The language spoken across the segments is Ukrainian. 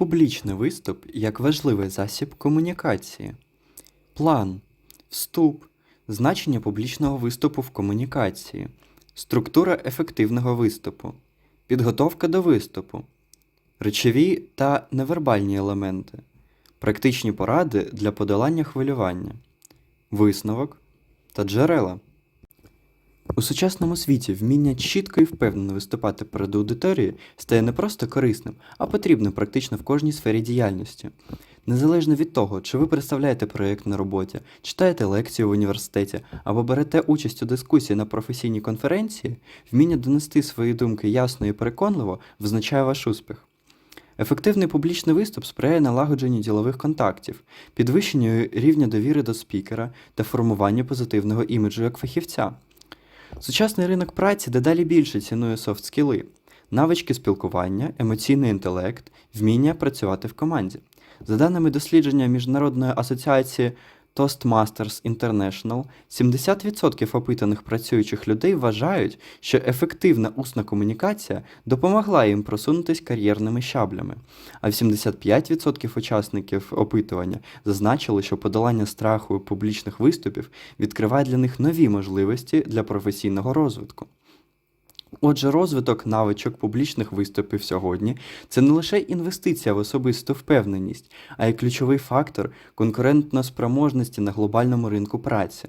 Публічний виступ як важливий засіб комунікації. План, вступ, значення публічного виступу в комунікації, структура ефективного виступу, підготовка до виступу, речові та невербальні елементи, практичні поради для подолання хвилювання, висновок та джерела. У сучасному світі вміння чітко і впевнено виступати перед аудиторією стає не просто корисним, а потрібним практично в кожній сфері діяльності. Незалежно від того, чи ви представляєте проєкт на роботі, читаєте лекцію в університеті або берете участь у дискусії на професійній конференції, вміння донести свої думки ясно і переконливо визначає ваш успіх. Ефективний публічний виступ сприяє налагодженню ділових контактів, підвищенню рівня довіри до спікера та формуванню позитивного іміджу як фахівця. Сучасний ринок праці дедалі більше цінує софт-скіли, навички спілкування, емоційний інтелект, вміння працювати в команді. За даними дослідження Міжнародної асоціації Toastmasters International, 70% опитаних працюючих людей вважають, що ефективна усна комунікація допомогла їм просунутись кар'єрними щаблями, а 75% учасників опитування зазначили, що подолання страху публічних виступів відкриває для них нові можливості для професійного розвитку. Отже, розвиток навичок публічних виступів сьогодні це не лише інвестиція в особисту впевненість, а й ключовий фактор конкурентноспроможності на глобальному ринку праці.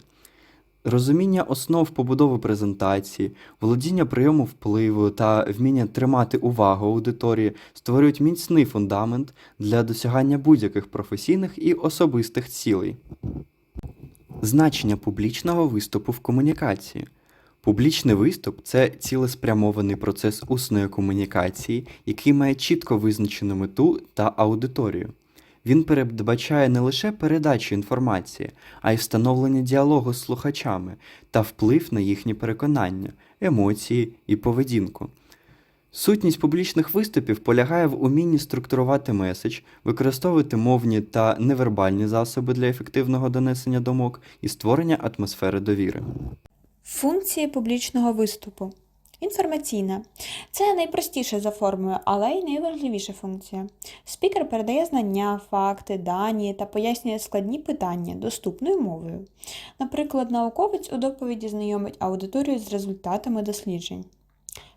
Розуміння основ побудови презентації, володіння прийому впливу та вміння тримати увагу аудиторії створюють міцний фундамент для досягання будь-яких професійних і особистих цілей. Значення публічного виступу в комунікації. Публічний виступ це цілеспрямований процес усної комунікації, який має чітко визначену мету та аудиторію. Він передбачає не лише передачу інформації, а й встановлення діалогу з слухачами та вплив на їхні переконання, емоції і поведінку. Сутність публічних виступів полягає в умінні структурувати меседж, використовувати мовні та невербальні засоби для ефективного донесення думок і створення атмосфери довіри. Функції публічного виступу. Інформаційна. Це найпростіша за формою, але й найважливіша функція. Спікер передає знання, факти, дані та пояснює складні питання доступною мовою. Наприклад, науковець у доповіді знайомить аудиторію з результатами досліджень.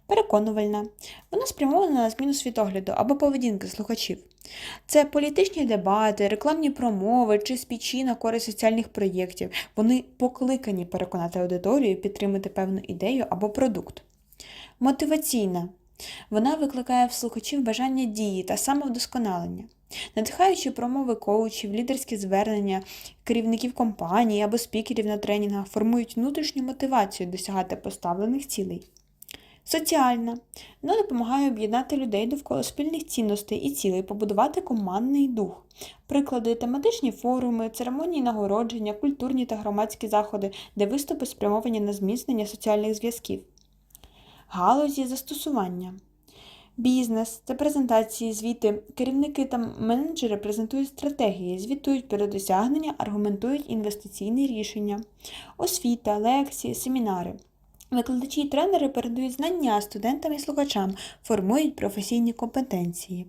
Переконувальна. Вона спрямована на зміну світогляду або поведінки слухачів. Це політичні дебати, рекламні промови чи спічі на користь соціальних проєктів. Вони покликані переконати аудиторію підтримати певну ідею або продукт. Мотиваційна. Вона викликає в слухачів бажання дії та самовдосконалення. Надихаючи промови коучів, лідерські звернення, керівників компаній або спікерів на тренінгах формують внутрішню мотивацію досягати поставлених цілей. Соціальна. Вона допомагає об'єднати людей довкола спільних цінностей і цілей, побудувати командний дух. Приклади тематичні форуми, церемонії нагородження, культурні та громадські заходи, де виступи спрямовані на зміцнення соціальних зв'язків. Галузі застосування. Бізнес це презентації, звіти. Керівники та менеджери презентують стратегії, звітують про досягнення, аргументують інвестиційні рішення, освіта, лекції, семінари. Викладачі і тренери передають знання студентам і слухачам, формують професійні компетенції.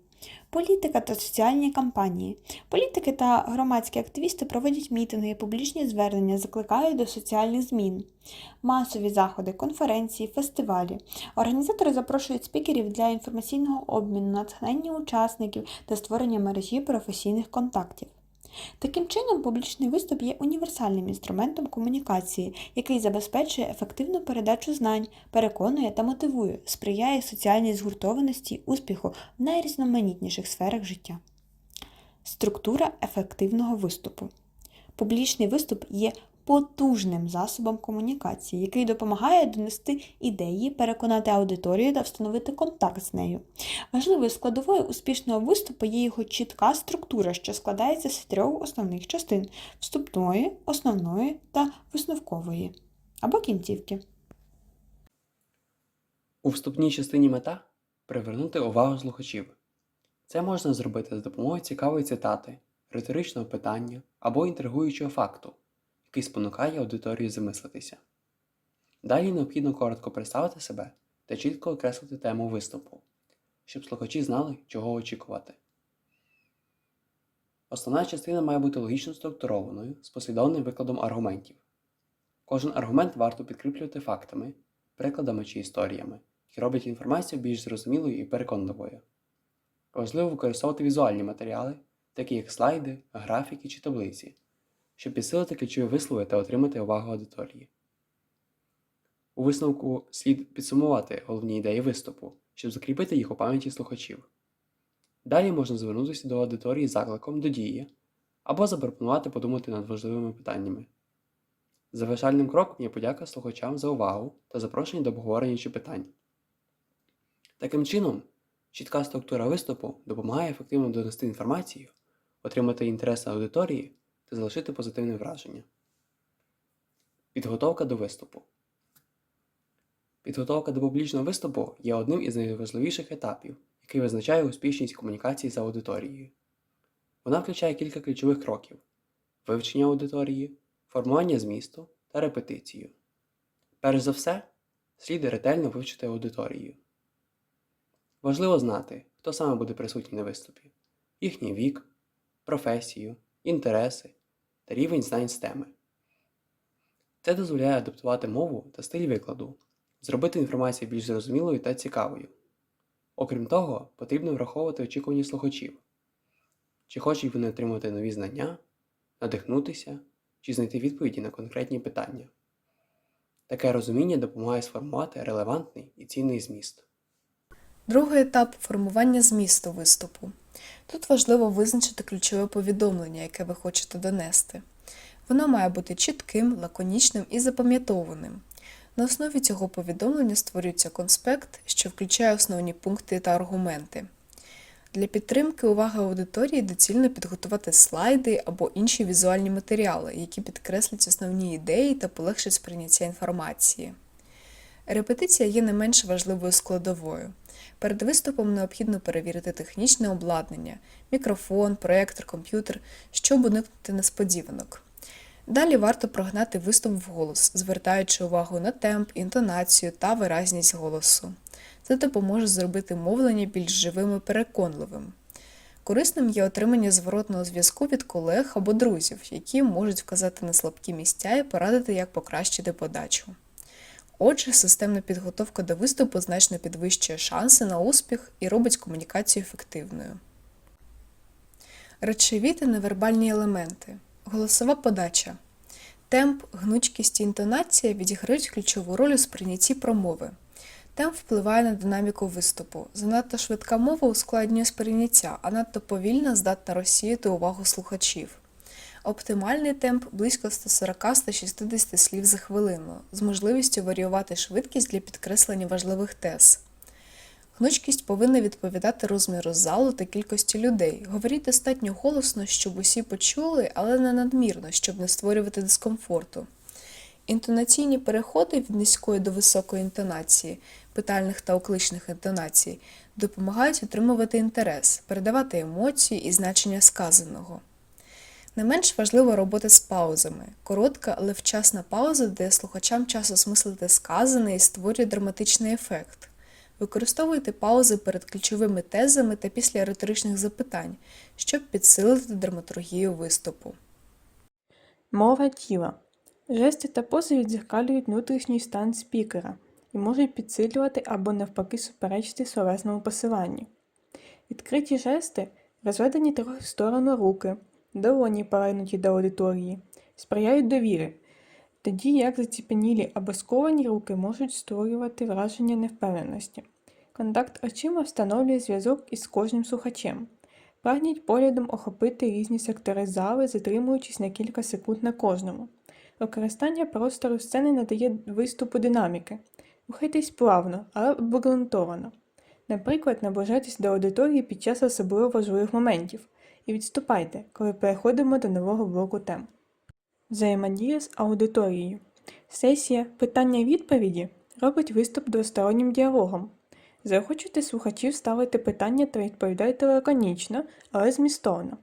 Політика та соціальні кампанії. Політики та громадські активісти проводять мітинги, публічні звернення, закликають до соціальних змін. Масові заходи, конференції, фестивалі. Організатори запрошують спікерів для інформаційного обміну, натхнення учасників та створення мережі професійних контактів. Таким чином, публічний виступ є універсальним інструментом комунікації, який забезпечує ефективну передачу знань, переконує та мотивує, сприяє соціальній згуртованості, успіху в найрізноманітніших сферах життя. Структура ефективного виступу. Публічний виступ є потужним засобом комунікації, який допомагає донести ідеї, переконати аудиторію та встановити контакт з нею. Важливою складовою успішного виступу є його чітка структура, що складається з трьох основних частин вступної, основної та висновкової або кінцівки. У вступній частині мета привернути увагу слухачів. Це можна зробити за допомогою цікавої цитати, риторичного питання або інтригуючого факту, який спонукає аудиторію замислитися. Далі необхідно коротко представити себе та чітко окреслити тему виступу, щоб слухачі знали, чого очікувати. Основна частина має бути логічно структурованою з послідовним викладом аргументів. Кожен аргумент варто підкріплювати фактами, прикладами чи історіями, які роблять інформацію більш зрозумілою і переконливою. Важливо використовувати візуальні матеріали, такі як слайди, графіки чи таблиці, щоб підсилити ключові вислови та отримати увагу аудиторії. У висновку слід підсумувати головні ідеї виступу, щоб закріпити їх у пам'яті слухачів. Далі можна звернутися до аудиторії закликом до дії або запропонувати подумати над важливими питаннями. Завершальним кроком є подяка слухачам за увагу та запрошення до обговорення чи питань. Таким чином, чітка структура виступу допомагає ефективно донести інформацію, отримати інтерес аудиторії та залишити позитивне враження. Підготовка до виступу. Підготовка до публічного виступу є одним із найважливіших етапів, який визначає успішність комунікації з аудиторією. Вона включає кілька ключових кроків: вивчення аудиторії, формування змісту та репетицію. Перш за все, слід ретельно вивчити аудиторію. Важливо знати, хто саме буде присутній на виступі, їхній вік, професію, інтереси та рівень знань з теми. Це дозволяє адаптувати мову та стиль викладу, зробити інформацію більш зрозумілою та цікавою. Окрім того, потрібно враховувати очікування слухачів, чи хочуть вони отримати нові знання, надихнутися чи знайти відповіді на конкретні питання. Таке розуміння допомагає сформувати релевантний і цінний зміст. Другий етап формування змісту виступу. Тут важливо визначити ключове повідомлення, яке ви хочете донести. Воно має бути чітким, лаконічним і запам'ятованим. На основі цього повідомлення створюється конспект, що включає основні пункти та аргументи. Для підтримки уваги аудиторії доцільно підготувати слайди або інші візуальні матеріали, які підкреслять основні ідеї та полегшать сприйняття інформації. Репетиція є не менш важливою складовою. Перед виступом необхідно перевірити технічне обладнання, мікрофон, проєктор, комп'ютер, щоб уникнути несподіванок. Далі варто прогнати виступ вголос, звертаючи увагу на темп, інтонацію та виразність голосу. Це допоможе зробити мовлення більш живим і переконливим. Корисним є отримання зворотного зв'язку від колег або друзів, які можуть вказати на слабкі місця і порадити, як покращити подачу. Отже, системна підготовка до виступу значно підвищує шанси на успіх і робить комунікацію ефективною. Речові та невербальні елементи. Голосова подача. Темп, гнучкість і інтонація відіграють ключову роль у сприйнятті промови. Темп впливає на динаміку виступу. Занадто швидка мова ускладнює сприйняття, а надто повільна здатна розсіяти увагу слухачів. Оптимальний темп близько 140-160 слів за хвилину, з можливістю варіювати швидкість для підкреслення важливих тез. Гнучкість повинна відповідати розміру залу та кількості людей. Говоріть достатньо голосно, щоб усі почули, але не надмірно, щоб не створювати дискомфорту. Інтонаційні переходи від низької до високої інтонації, питальних та окличних інтонацій допомагають отримувати інтерес, передавати емоції і значення сказаного. Не менш важлива робота з паузами. Коротка, але вчасна пауза дає слухачам час осмислити сказане і створює драматичний ефект. Використовуйте паузи перед ключовими тезами та після риторичних запитань, щоб підсилити драматургію виступу. Мова тіла. Жести та пози відзеркалюють внутрішній стан спікера і можуть підсилювати або навпаки суперечити словесному посиланню. Відкриті жести, розведені трохи в сторону руки, долоні повернуті до аудиторії, сприяють довірі, тоді як заціпенілі або сковані руки можуть створювати враження невпевненості. Контакт очима встановлює зв'язок із кожним слухачем. Прагніть поглядом охопити різні сектори зали, затримуючись на кілька секунд на кожному. Використання простору сцени надає виступу динаміки. Рухайтесь плавно, але обґрунтовано. Наприклад, наближайтесь до аудиторії під час особливо важливих моментів і відступайте, коли переходимо до нового блоку тем. Взаємодія з аудиторією. Сесія питання-відповіді робить виступ двостороннім діалогом. Заохочуйте слухачів ставити питання та відповідайте лаконічно, але змістовно.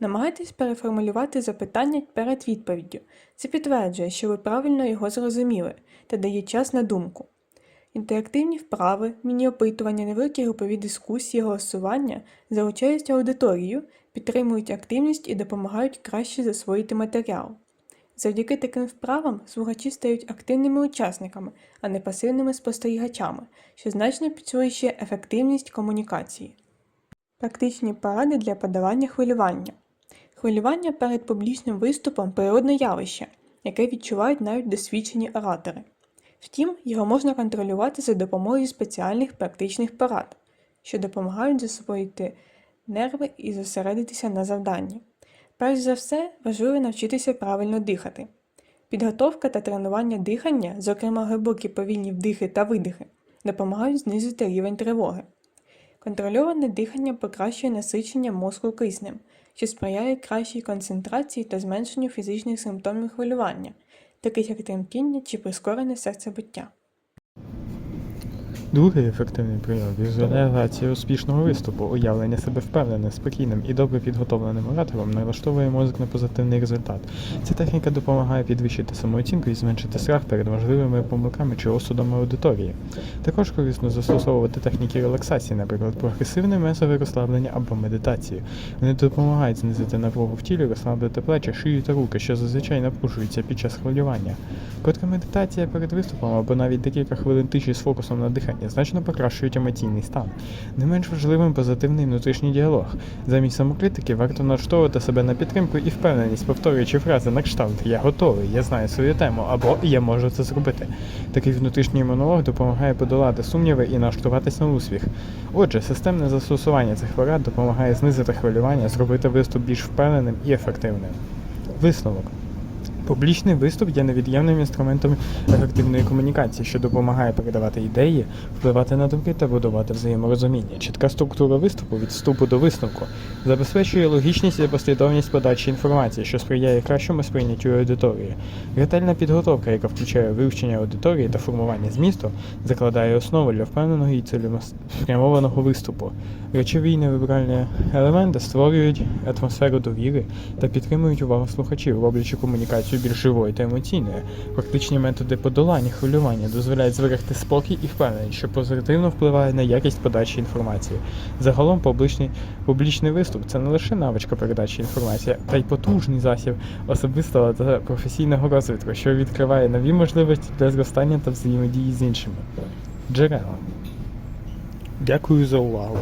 Намагайтесь переформулювати запитання перед відповіддю. Це підтверджує, що ви правильно його зрозуміли та дає час на думку. Інтерактивні вправи, міні-опитування, невеликі групові дискусії, голосування залучають аудиторію, підтримують активність і допомагають краще засвоїти матеріал. Завдяки таким вправам слухачі стають активними учасниками, а не пасивними спостерігачами, що значно підсилює ефективність комунікації. Практичні поради для подолання хвилювання. Хвилювання перед публічним виступом природне явище, яке відчувають навіть досвідчені оратори. Втім, його можна контролювати за допомогою спеціальних практичних порад, що допомагають засвоїти нерви і зосередитися на завданні. Перш за все, важливо навчитися правильно дихати. Підготовка та тренування дихання, зокрема глибокі повільні вдихи та видихи, допомагають знизити рівень тривоги. Контрольоване дихання покращує насичення мозку киснем, що сприяє кращій концентрації та зменшенню фізичних симптомів хвилювання, таких як тремтіння чи прискорене серцебиття. Другий ефективний прийом візуалізація успішного виступу, уявлення себе впевненим, спокійним і добре підготовленим оратором налаштовує мозок на позитивний результат. Ця техніка допомагає підвищити самооцінку і зменшити страх перед можливими помилками чи осудом аудиторії. Також корисно застосовувати техніки релаксації, наприклад, прогресивне месове розслаблення або медитацію. Вони допомагають знизити напругу в тілі, розслабити плечі, шию та руки, що зазвичай напружуються під час хвилювання. Коротка медитація перед виступом або навіть декілька хвилин тиші з фокусом на диханні значно покращують емоційний стан. Не менш важливим позитивний внутрішній діалог. Замість самокритики варто налаштовувати себе на підтримку і впевненість, повторюючи фрази на кшталт Я готовий, я знаю свою тему або Я можу це зробити. Такий внутрішній монолог допомагає подолати сумніви і налаштуватись на успіх. Отже, системне застосування цих порад допомагає знизити хвилювання, зробити виступ більш впевненим і ефективним. Висновок. Публічний виступ є невід'ємним інструментом ефективної комунікації, що допомагає передавати ідеї, впливати на думки та будувати взаєморозуміння. Чітка структура виступу від вступу до висновку забезпечує логічність і послідовність подачі інформації, що сприяє кращому сприйняттю аудиторії. Ретельна підготовка, яка включає вивчення аудиторії та формування змісту, закладає основу для впевненого і цілеспрямованого виступу. Речові невибральні елементи створюють атмосферу довіри та підтримують увагу слухачів, роблячи комунікацію більш живою та емоційною. Практичні методи подолання хвилювання дозволяють зберегти спокій і впевненість, що позитивно впливає на якість подачі інформації. Загалом публічний, публічний виступ це не лише навичка передачі інформації, а й потужний засіб особистого та професійного розвитку, що відкриває нові можливості для зростання та взаємодії з іншими. Джерела. Дякую за увагу.